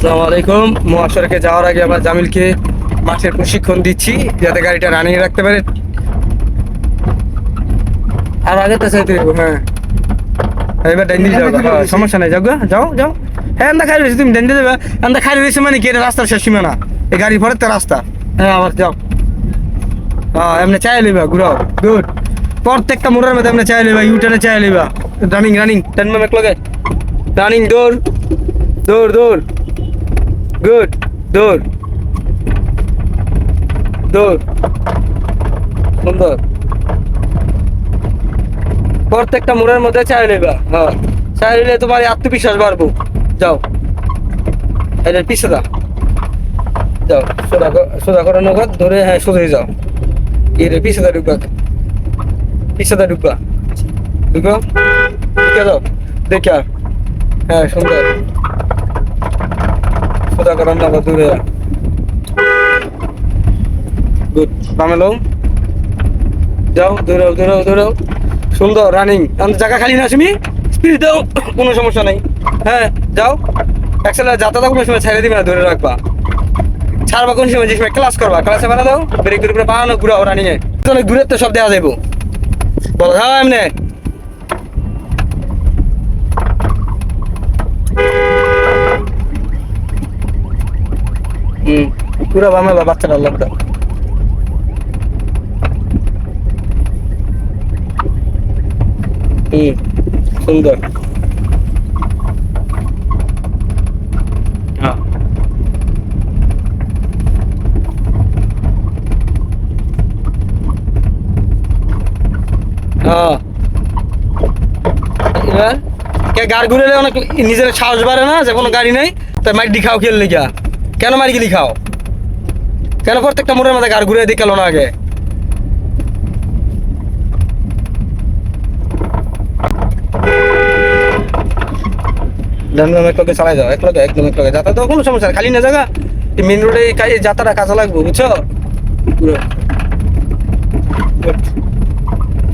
আসসালামু আলাইকুম। মহাসড়কে যাওয়ার আগে আমরা জামিলকে মাঠের প্রশিক্ষণ দিচ্ছি যাতে গাড়িটা রানিং রাখতে পারে। আর আগে তো চাইতে হ্যাঁ। এবার ডাইন দিয়ে যাও হ্যাঁ, সমস্যা নাই যাও যাও যাও। হ্যাঁ আন্দা খাই তুমি ডাইন দিয়ে আন্দা খাই রয়েছে মানে কি রাস্তার শেষ সীমানা। এই গাড়ি পরে তো রাস্তা। হ্যাঁ আবার যাও। হ্যাঁ এমনি চাই লিবা ঘুরাও। গুড প্রত্যেকটা মোড়ের মধ্যে এমনি চাই লিবা ইউটারে চাই লিবা রানিং রানিং টেন মেক লগে। রানিং দৌড়। দৌড় দৌড়। গুড দৌড় দৌড় সুন্দর। প্রত্যেকটা মোড়ের মধ্যে চাই নেবা। হ্যাঁ। চাই নিলে তোমার আত্মবিশ্বাস বাড়বো। যাও। এটার পিছে দা যাও। সোজা সোজা করে নগদ ধরে হ্যাঁ সোজা যাও। এ রে পিছে দা ঢুকবা। পিছে দা ঢুকবা। ঢুকো। ঢুকে দাও দেখা হ্যাঁ সুন্দর। গুড বামে যাও সুন্দর রানিং জায়গা খালি না তুমি স্পিড দাও, কোনো সমস্যা নেই। হ্যাঁ যাও। অ্যাক্সেলার যাতায়াত কোনো সময় ছেড়ে দিবে না, ধরে রাখবা। ছাড়বা কোন সময়, যে ক্লাস করবা। ক্লাসে বানা দাও। ব্রেক করে বানানো, ঘুরাও রানিং এ অনেক তো সব দেওয়া যাব বলো হ্যাঁ এমনি। হুম পুরো বামে বা বাচ্চাটা লাগতো হুম সুন্দর। হ্যাঁ। হ্যাঁ। গাড়ি ঘুরে অনেক নিজের সাহস বাড়ে না যে কোনো গাড়ি নেই তাই মাইক দি খাও খেললে গিয়া কেন মাইক গেলি খাও? কেন প্রত্যেকটা মোড়ের মধ্যে গাড়ি ঘুরে দিয়ে না আগে? একদম চালাই যাও, একলগে, একদম একলগে। যাতায়াত কোনো সমস্যা খালি না জায়গা মেন রোডে এই যাত্রাটা কাজে লাগবে, বুঝছ?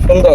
সুন্দর।